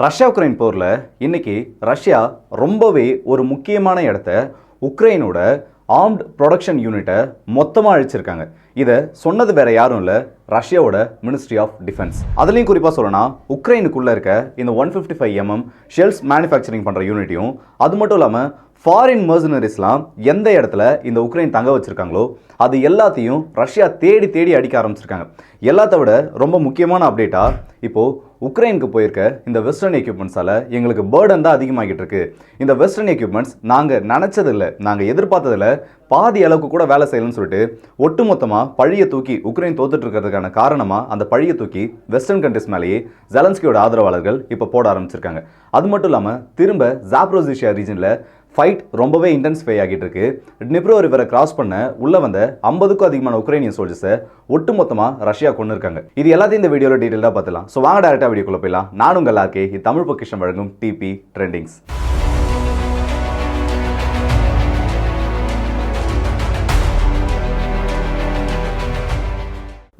Russia Ukraine போரில் இன்றைக்கி Russia ரொம்பவே ஒரு முக்கியமான இடத்த உக்ரைனோட ஆர்ம்டு ப்ரொடக்ஷன் யூனிட்டை மொத்தமாக அழிச்சிருக்காங்க. இதை சொன்னது வேற யாரும் இல்லை ரஷ்யாவோட மினிஸ்ட்ரி ஆஃப் டிஃபென்ஸ் அதுலேயும் குறிப்பாக சொல்லணும்னா உக்ரைனுக்குள்ளே இருக்க இந்த one fifty five MM shells manufacturing பண்ணுற யூனிட்டையும் அது மட்டும் இல்லாமல் ஃபாரின் மர்சனரிஸ்லாம் எந்த இடத்துல இந்த உக்ரைன் தங்க வச்சுருக்காங்களோ அது எல்லாத்தையும் ரஷ்யா தேடி தேடி அடிக்க ஆரம்பிச்சிருக்காங்க. எல்லாத்த விட ரொம்ப முக்கியமான அப்டேட்டாக இப்போது உக்ரைனுக்கு போயிருக்க இந்த வெஸ்டர்ன் எக்யூப்மெண்ட்ஸால் எங்களுக்கு பேர்டன் தான் அதிகமாகிட்டு இருக்கு. இந்த வெஸ்டர்ன் எக்யூப்மெண்ட்ஸ் நாங்கள் நினச்சதில்ல நாங்கள் எதிர்பார்த்ததில் பாதி அளவுக்கு கூட வேலை செய்யலன்னு சொல்லிட்டு ஒட்டுமொத்தமாக பழியை தூக்கி உக்ரைன் தோத்துட்டு இருக்கிறதுக்கான காரணமாக அந்த பழியை தூக்கி வெஸ்டர்ன் கண்ட்ரிஸ் மேலேயே ஜெலன்ஸ்கியோட ஆதரவாளர்கள் இப்போ போட ஆரம்பிச்சிருக்காங்க. அது மட்டும் இல்லாமல் திரும்ப ஜாப்ரோசிஷியா ரீஜனில் ஃபைட் ரொம்பவே இன்டென்ஸ்ஃபை ஆகிட்டு இருக்கு நிப்ரோ ரிவரை கிராஸ் பண்ண உள்ள வந்த ஐம்பதுக்கும் அதிகமான உக்ரைனியன் சோல்ஜர்ஸை ஒட்டுமொத்தமாக ரஷ்யா கொண்டு இருக்காங்க. இது எல்லாத்தையும் இந்த வீடியோவில் டீட்டெயிலாக பார்த்துலாம் ஸோ வாங்க டேரக்டாக வீடியோக்குள்ள போயிடலாம். நானும் உங்கள் ஆர்கே இது தமிழ் பொக்கிஷன் வழங்கும் டிபி ட்ரெண்டிங்ஸ்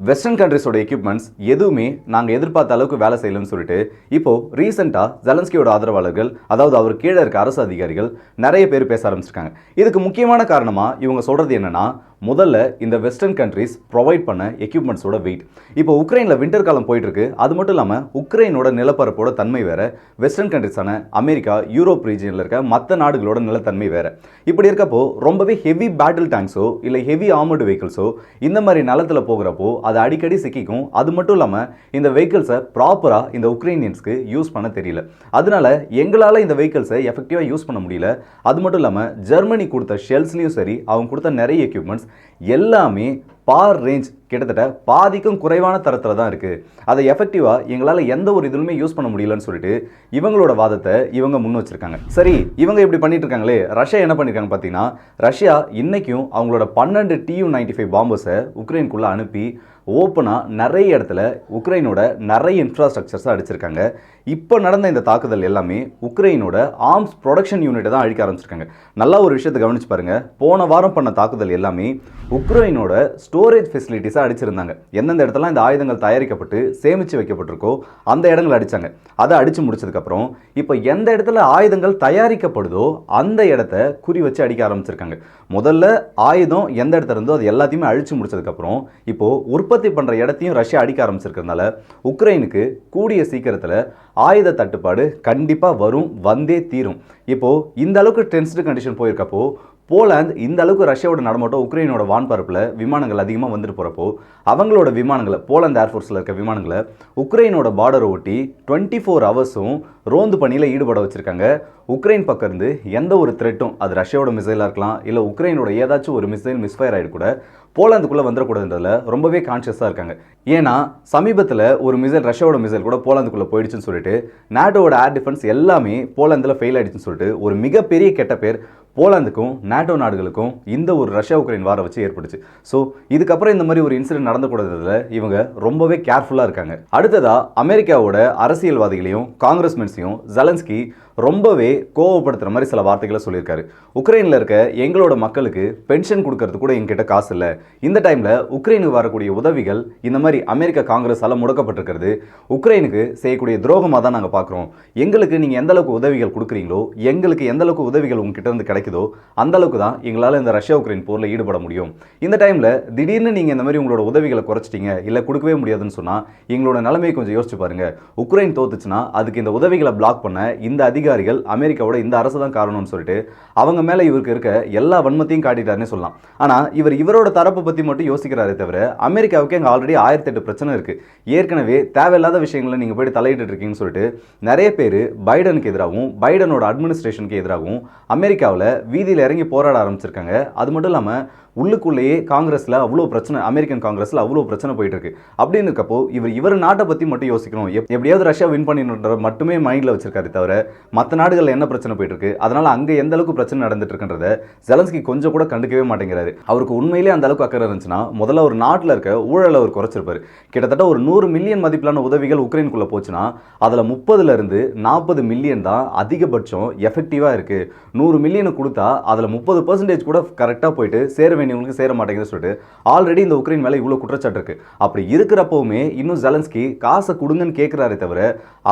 வெஸ்டர்ன் கண்ட்ரிஸோட எக்யூப்மெண்ட்ஸ் எதுவுமே நாங்கள் எதிர்பார்த்த அளவுக்கு வேலை செய்யலன்னு சொல்லிட்டு இப்போ ரீசெண்டாக ஜெலன்ஸ்கியோட ஆதரவாளர்கள் அதாவது அவர் கீழே இருக்க அரசு அதிகாரிகள் நிறைய பேர் பேச ஆரம்பிச்சிருக்காங்க. இதுக்கு முக்கியமான காரணமாக இவங்க சொல்கிறது என்னென்னா முதல்ல இந்த வெஸ்டர்ன் கண்ட்ரிஸ் ப்ரொவைட் பண்ண எக்யூப்மெண்ட்ஸோட வெயிட் இப்போ உக்ரைனில் வின்டர் காலம் போயிட்டுருக்கு. அது மட்டும் இல்லாமல் உக்ரைனோட நிலப்பரப்போட தன்மை வேறு. வெஸ்டர்ன் கண்ட்ரிஸான அமெரிக்கா யூரோப் ரீஜனில் இருக்க மற்ற நாடுகளோட நிலத்தன்மை வேறு. இப்படி இருக்கப்போ ரொம்பவே ஹெவி பேட்டில் டேங்க்ஸோ இல்லை ஹெவி ஆர்மர்டு வெஹிக்கிள்ஸோ இந்த மாதிரி நிலத்தில் போகிறப்போ அது அடிக்கடி சிக்கிக்கும். அது மட்டும் இல்லாமல் இந்த வெஹிக்கிள்ஸை ப்ராப்பராக இந்த உக்ரைனியன்ஸ்க்கு யூஸ் பண்ண தெரியல. அதனால எங்களால் இந்த வெஹிக்கிள்ஸை எஃபெக்டிவாக யூஸ் பண்ண முடியல. அது மட்டும் இல்லாமல் ஜெர்மனி கொடுத்த ஷெல்ஸ்லையும் சரி அவங்க கொடுத்த நிறைய எக்யூப்மெண்ட்ஸ் எல்லாமே பார் ரேஞ்ச் கிட்டத்தட்ட பாதிக்கும் குறைவான தரத்தில் தான் இருக்குது அதை எஃபெக்டிவாக எங்களால் எந்த ஒரு இதுலுமே யூஸ் பண்ண முடியலன்னு சொல்லிட்டு இவங்களோட வாதத்தை இவங்க முன் வச்சிருக்காங்க. சரி இவங்க இப்படி பண்ணிட்டு இருக்காங்களே ரஷ்யா என்ன பண்ணியிருக்காங்க பார்த்தீங்கன்னா ரஷ்யா இன்றைக்கும் அவங்களோட பன்னெண்டு டியூ நைன்டி ஃபைவ் பாம்பர்ஸை உக்ரைனுக்குள்ளே அனுப்பி ஓப்பனாக நிறைய இடத்துல உக்ரைனோட நிறைய இன்ஃப்ராஸ்ட்ரக்சர்ஸை அடிச்சிருக்காங்க. இப்போ நடந்த இந்த தாக்குதல் எல்லாமே உக்ரைனோட ஆர்ம்ஸ் ப்ரொடக்ஷன் யூனிட்டை தான் அழிக்க ஆரம்பிச்சிருக்காங்க. நல்லா ஒரு விஷயத்தை கவனிச்சு பாருங்கள் போன வாரம் பண்ண தாக்குதல் எல்லாமே உக்ரைனோட ஸ்டோரேஜ் ஃபெசிலிட்டிஸாக அடிச்சிருந்தாங்க. எந்தெந்த இடத்துல இந்த ஆயுதங்கள் தயாரிக்கப்பட்டு சேமித்து வைக்கப்பட்டிருக்கோ அந்த இடங்களை அடித்தாங்க அதை அடித்து முடிச்சதுக்கப்புறம் இப்போ எந்த இடத்துல ஆயுதங்கள் தயாரிக்கப்படுதோ அந்த இடத்த குறி வச்சு அடிக்க ஆரம்பிச்சிருக்காங்க. முதல்ல ஆயுதம் எந்த இடத்துல இருந்தோ அது எல்லாத்தையுமே அழித்து முடிச்சதுக்கப்புறம் இப்போது உற்பத்தி பண்ணுற இடத்தையும் ரஷ்யா அடிக்க ஆரம்பிச்சிருக்கிறதுனால உக்ரைனுக்கு கூடிய சீக்கிரத்தில் ஆயுத தட்டுப்பாடு கண்டிப்பாக வரும் வந்தே தீரும். இப்போது இந்த அளவுக்கு டென்ஸ்டு கண்டிஷன் போயிருக்கப்போ போலாந்து இந்த அளவுக்கு ரஷ்யாவோட நடமாட்டம் உக்ரைனோட வான்பரப்பில் விமானங்கள் அதிகமாக வந்துட்டு போகிறப்போ அவங்களோட விமானங்களை போலாந்து ஏர்ஃபோர்ஸில் இருக்க விமானங்களை உக்ரைனோட பார்டரை ஒட்டி டுவெண்ட்டி ஃபோர் ஹவர்ஸும் ரோந்து பணியில் ஈடுபட வச்சுருக்காங்க. உக்ரைன் பக்கம் இருந்து எந்த ஒரு த்ரெட்டும் அது ரஷ்யாவோட மிசைலாக இருக்கலாம் இல்லை உக்ரைனோட ஏதாச்சும் ஒரு மிசைல் மிஸ்ஃபயர் ஆகிட்டு கூட போலாந்துக்குள்ளே வந்துடக்கூடாதுன்றதுல ரொம்பவே கான்ஷியஸாக இருக்காங்க. ஏன்னா சமீபத்தில் ஒரு மிசைல் ரஷ்யாவோட மிசைல் கூட போலாந்துக்குள்ளே போயிடுச்சுன்னு சொல்லிட்டு நாட்டோட ஏர் டிஃபென்ஸ் எல்லாமே போலந்தில் ஃபெயில் ஆயிடுச்சுன்னு சொல்லிட்டு ஒரு மிகப்பெரிய கெட்ட பேர் போலாந்துக்கும் நாட்டோ நாடுகளுக்கும் இந்த ஒரு ரஷ்யா உக்ரைன் வார வச்சு ஏற்பட்டுச்சு. ஸோ இதுக்கப்புறம் இந்த மாதிரி ஒரு இன்சிடென்ட் நடந்தக்கூடாததுல இவங்க ரொம்பவே கேர்ஃபுல்லாக இருக்காங்க. அடுத்ததாக அமெரிக்காவோட அரசியல்வாதிகளையும் காங்கிரஸ்மென்ஸையும் ஜலன்ஸ்கி ரொம்பவே கோவப்படுத்துகிற மாதிரி சில வார்த்தைகளை சொல்லியிருக்காரு. உக்ரைனில் இருக்க எங்களோட மக்களுக்கு பென்ஷன் கொடுக்கறது கூட எங்கிட்ட காசு இல்லை. இந்த டைமில் உக்ரைனுக்கு வரக்கூடிய உதவிகள் இந்த மாதிரி அமெரிக்க காங்கிரஸால் முடக்கப்பட்டிருக்கிறது. உக்ரைனுக்கு செய்யக்கூடிய துரோகமாக தான் நாங்கள் பார்க்குறோம். எங்களுக்கு நீங்கள் எந்த அளவுக்கு உதவிகள் கொடுக்குறீங்களோ எங்களுக்கு எந்தளவுக்கு உதவிகள் உங்ககிட்ட இருந்து கிடைக்குதோ அந்த அளவுக்கு தான் எங்களால் இந்த ரஷ்யா உக்ரைன் போரில் ஈடுபட முடியும். இந்த டைமில் திடீர்னு நீங்கள் இந்த மாதிரி உங்களோட உதவிகளை குறைச்சிட்டீங்க இல்லை கொடுக்கவே முடியாதுன்னு சொன்னால் எங்களோட நிலைமையை கொஞ்சம் யோசிச்சு பாருங்க. உக்ரைன் தோத்துச்சுன்னா அதுக்கு இந்த உதவிகளை பிளாக் பண்ண இந்த அதிகாரிகள் அமெரிக்காவோட இந்த அரசு தான் காரணம்னு சொல்லிட்டு அவங்க மேலே இவருக்கு இருக்க எல்லா வன்மத்தையும் காட்டிட்டாருன்னு சொல்லலாம். ஆனால் இவர் இவரோட தரப்பை பற்றி மட்டும் யோசிக்கிறாரே தவிர அமெரிக்காவுக்கு அங்கே ஆல்ரெடி ஆயிரத்தி எட்டு பிரச்சனை இருக்குது ஏற்கனவே தேவையில்லாத விஷயங்களை நீங்கள் போயிட்டு தலையிட்டு இருக்கீங்கன்னு சொல்லிட்டு நிறைய பேர் பைடனுக்கு எதிராகவும் பைடனோட அட்மினிஸ்ட்ரேஷனுக்கு எதிராகவும் அமெரிக்காவில் வீதியில் இறங்கி போராட ஆரம்பிச்சிருக்காங்க. அது மட்டும் இல்லாமல் உள்ளுக்குள்ளேயே காங்கிரஸில் அவ்வளோ பிரச்சனை அமெரிக்கன் காங்கிரஸில் அவ்வளோ பிரச்சனை போயிட்டு இருக்கு அப்படின்னு இருக்கப்போ இவர் இவர் நாட்டை பற்றி மட்டும் யோசிக்கணும். எப்- எப்படியாவது ரஷ்யா வின் பண்ணின்ற மட்டுமே மைண்டில் வச்சிருக்காரு தவிர மற்ற நாடுகளில் என்ன பிரச்சனை போயிட்டு இருக்கு அதனால் அங்கே எந்த அளவுக்கு பிரச்சனை நடந்துட்டு இருக்குன்றத ஜெலன்ஸ்கி கொஞ்சம் கூட கண்டுக்கவே மாட்டேங்கிறாரு. அவருக்கு உண்மையிலேயே அந்த அளவுக்கு அக்கறை இருந்துச்சுன்னா முதல்ல ஒரு நாட்டில் இருக்க ஊழலை அவர் குறைச்சிருப்பாரு. கிட்டத்தட்ட ஒரு நூறு மில்லியன் மதிப்பிலான உதவிகள் உக்ரைனுக்குள்ளே போச்சுன்னா அதில் முப்பதுலேருந்து நாற்பது மில்லியன் தான் அதிகபட்சம் எஃபெக்டிவாக இருக்குது நூறு மில்லியனை கொடுத்தா அதில் முப்பது பர்சன்டேஜ் கூட கரெக்டாக போயிட்டு சேர வேண்டியவங்களுக்கு சேர மாட்டேங்குதுன்னு சொல்லிட்டு ஆல்ரெடி இந்த உக்ரைன் மேலே இவ்வளோ குற்றச்சாட்டு இருக்கு. அப்படி இருக்கிறப்பவுமே இன்னும் ஜெலன்ஸ்கி காசை கொடுங்கன்னு கேட்குறாரே தவிர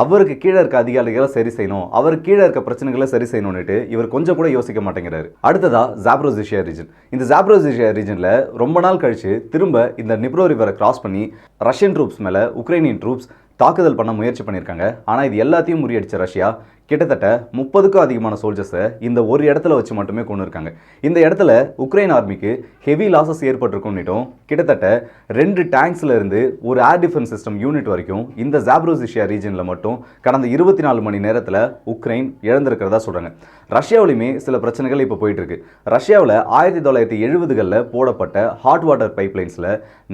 அவருக்கு கீழே இருக்க அதிகாரிகளை சரி செய்யணும் அவர் கீழே இருக்க பிரச்சனைகளை சரி செய்யணும்னுட்டு இவர் கொஞ்சம் கூட யோசிக்க மாட்டேங்கிறாரு. அடுத்ததா ஜாப்ரோசிஷியா ரீஜன் இந்த ஜாப்ரோசிஷியா ரீஜனில் ரொம்ப நாள் கழிச்சு திரும்ப இந்த நிப்ரோ ரிவரை கிராஸ் பண்ணி ரஷ்யன் ட்ரூப்ஸ் மேலே உக்ரைனியன் ட்ரூப்ஸ் தாக்குதல் பண்ண முயற்சி பண்ணியிருக்காங்க. ஆனால் இது எல்லாத்தையும் முறியடிச்ச ரஷ்யா. கிட்டத்தட்ட முப்பதுக்கும் அதிகமான சோல்ஜர்ஸை இந்த ஒரு இடத்துல வச்சு மட்டுமே கொண்டு இருக்காங்க. இந்த இடத்துல உக்ரைன் ஆர்மிக்கு ஹெவி லாசஸ் ஏற்பட்டிருக்கும்னுட்டும் கிட்டத்தட்ட ரெண்டு டேங்க்ஸ்லேருந்து ஒரு ஏர் டிஃபென்ஸ் சிஸ்டம் யூனிட் வரைக்கும் இந்த ஜாப்ரோசிஷியா ரீஜனில் மட்டும் கடந்த இருபத்தி நாலு மணி நேரத்தில் உக்ரைன் இழந்திருக்கிறதா சொல்கிறாங்க ரஷ்யாவிலையுமே சில பிரச்சனைகள் இப்போ போயிட்டு இருக்கு ரஷ்யாவில் ஆயிரத்தி தொள்ளாயிரத்தி எழுபதுகளில் போடப்பட்ட ஹாட் வாட்டர் பைப்லைன்ஸில்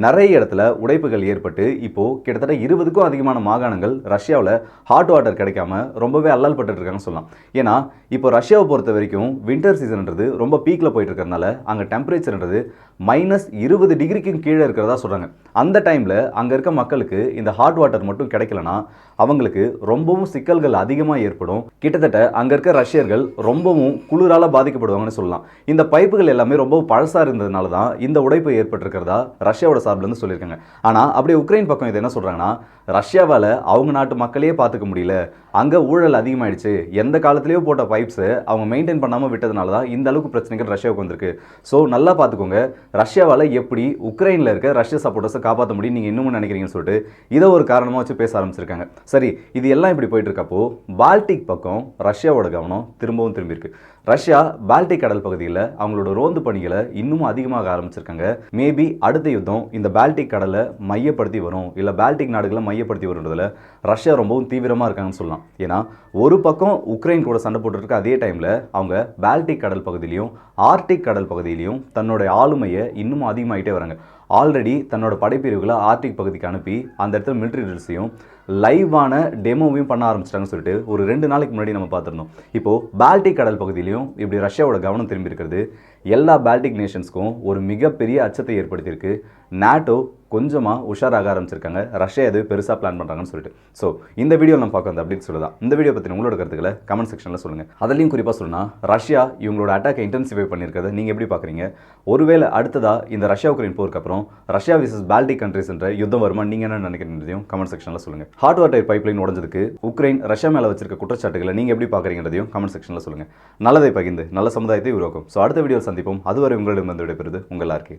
நிறைய இடத்துல உடைப்புகள் ஏற்பட்டு இப்போது கிட்டத்தட்ட இருபதுக்கும் அதிகமான மாகாணங்கள் ரஷ்யாவில் ஹாட் வாட்டர் கிடைக்காம ரொம்பவே அல்லல் இருக்காங்கன்னு சொல்லலாம். ஏன்னா இப்போ ரஷ்யாவை பொறுத்த வரைக்கும் வின்டர் சீசன்ன்றது ரொம்ப பீக்கில் போயிட்டு இருக்கிறதுனால அங்கே டெம்பரேச்சர்ன்றது மைனஸ் இருபது டிகிரிக்கும் கீழே இருக்கிறதா சொல்கிறாங்க அந்த டைமில் அங்கே இருக்க மக்களுக்கு இந்த ஹாட் வாட்டர் மட்டும் கிடைக்கலனா அவங்களுக்கு ரொம்பவும் சிக்கல்கள் அதிகமாக ஏற்படும். கிட்டத்தட்ட அங்கே இருக்க ரஷ்யர்கள் ரொம்பவும் குளிரால் பாதிக்கப்படுவாங்கன்னு சொல்லலாம். இந்த பைப்புகள் எல்லாமே ரொம்ப பழசாக இருந்ததுனால தான் இந்த உடைப்பு ஏற்பட்டிருக்கிறதா ரஷ்யாவோட சார்பிலேருந்து சொல்லியிருக்காங்க. ஆனால் அப்படியே உக்ரைன் பக்கம் இது என்ன சொல்கிறாங்கன்னா ரஷ்யாவால் அவங்க நாட்டு மக்களையே பார்த்துக்க முடியல. அங்கே ஊழல் அதிகமாயிடுச்சு. எந்த காலத்துலேயோ போட்ட பைப்ஸை அவங்க மெயின்டைன் பண்ணாமல் விட்டதுனால தான் இந்த அளவுக்கு பிரச்சனைகள் ரஷ்யாவுக்கு வந்திருக்கு. ஸோ நல்லா பார்த்துக்கோங்க ரஷ்யாவால் எப்படி உக்ரைனில் இருக்க ரஷ்ய சப்போர்ட்டர்ஸை காப்பாற்ற முடியும் நீங்கள் இன்னமும் நினைக்கிறீங்கன்னு சொல்லிட்டு இதை ஒரு காரணமாக வச்சு பேச ஆரம்பிச்சிருக்காங்க. சரி இது எல்லாம் இப்படி போயிட்டு இருக்கப்போ பால்டிக் பக்கம் ரஷ்யாவோட கவனம் திரும்பவும் திரும்பியிருக்கு ரஷ்யா பால்டிக் கடல் பகுதியில் அவங்களோட ரோந்து பணிகளை இன்னும் அதிகமாக ஆரம்பிச்சிருக்காங்க. மேபி அடுத்த யுத்தம் இந்த பால்டிக் கடலை மையப்படுத்தி வரும். இல்லை பால்டிக் நாடுகளை மையப்படுத்தி வருன்றதுல ரஷ்யா ரொம்பவும் தீவிரமாக இருக்காங்கன்னு சொல்லலாம். ஏன்னா ஒரு பக்கம் உக்ரைன் கூட சண்டை போட்டுருக்க அதே டைமில் அவங்க பால்டிக் கடல் பகுதியிலையும் ஆர்டிக் கடல் பகுதியிலையும் தன்னுடைய ஆளுமையை இன்னும் அதிகமாகிட்டே வராங்க. ஆல்ரெடி தன்னோட படைப்பிரிவுகளை ஆர்டிக் பகுதிக்கு அனுப்பி அந்த இடத்துல மிலிட்ரி ட்ரில்ஸையும் லைவான டெமோவையும் பண்ண ஆரம்பிச்சிட்டாங்கன்னு சொல்லிட்டு ஒரு ரெண்டு நாளைக்கு முன்னாடி நம்ம பார்த்துருந்தோம். இப்போது பால்டிக் கடல் பகுதியிலையும் இப்படி ரஷ்யாவோட கவனம் திரும்பி இருக்கிறது. எல்லா பால்டிக் நேஷன்ஸ்க்கும் ஒரு மிகப்பெரிய அச்சத்தை ஏற்படுத்தியிருக்கு. நாட்டோ கொஞ்சமாக உஷாராக ஆரம்பிச்சிருக்காங்க. ரஷ்யா எது பெருசாக பிளான் பண்ணுறாங்கன்னு சொல்லிட்டு. ஸோ இந்த வீடியோ நம்ம பார்க்க வந்து அப்படின்னு சொல்லலாம் இந்த வீடியோ பற்றி உங்களோட கருத்துக்களை கமெண்ட் செக்ஷனில் சொல்லுங்கள் அதுலேயும் குறிப்பாக சொன்னால் ரஷ்யா இவங்களோட அட்டாக்கை இன்டென்சிஃபை பண்ணியிருக்கிறத நீங்கள் எப்படி பார்க்குறீங்க? ஒருவேளை அடுத்ததாக இந்த ரஷ்யா உக்ரைன் போருக்கு அப்புறம் ரஷ்யா விசஸ் பால்டிக் கண்ட்ரிஸ் என்ற யுத்தம் வருமா? நீங்கள் என்ன நினைக்கிறதையும் கமெண்ட் செக்ஷனில் சொல்லுங்கள் ஹாட் வாட்டர் பைப்லைன் உடஞ்சதுக்கு உக்ரைன் ரஷ்யா மேலே வச்சிருக்க குற்றச்சாட்டுகளை நீங்கள் எப்படி பார்க்குறீங்கிறதையும் கமெண்ட் செக்ஷனில் சொல்லுங்கள் நல்லதை பகிர்ந்து நல்ல சமுதாயத்தை உருவாக்கும். ஸோ அடுத்த வீடியோ சந்திப்போம். அதுவரை உங்களிடம் வந்து விடைபெறுது உங்கள் ஆர்கே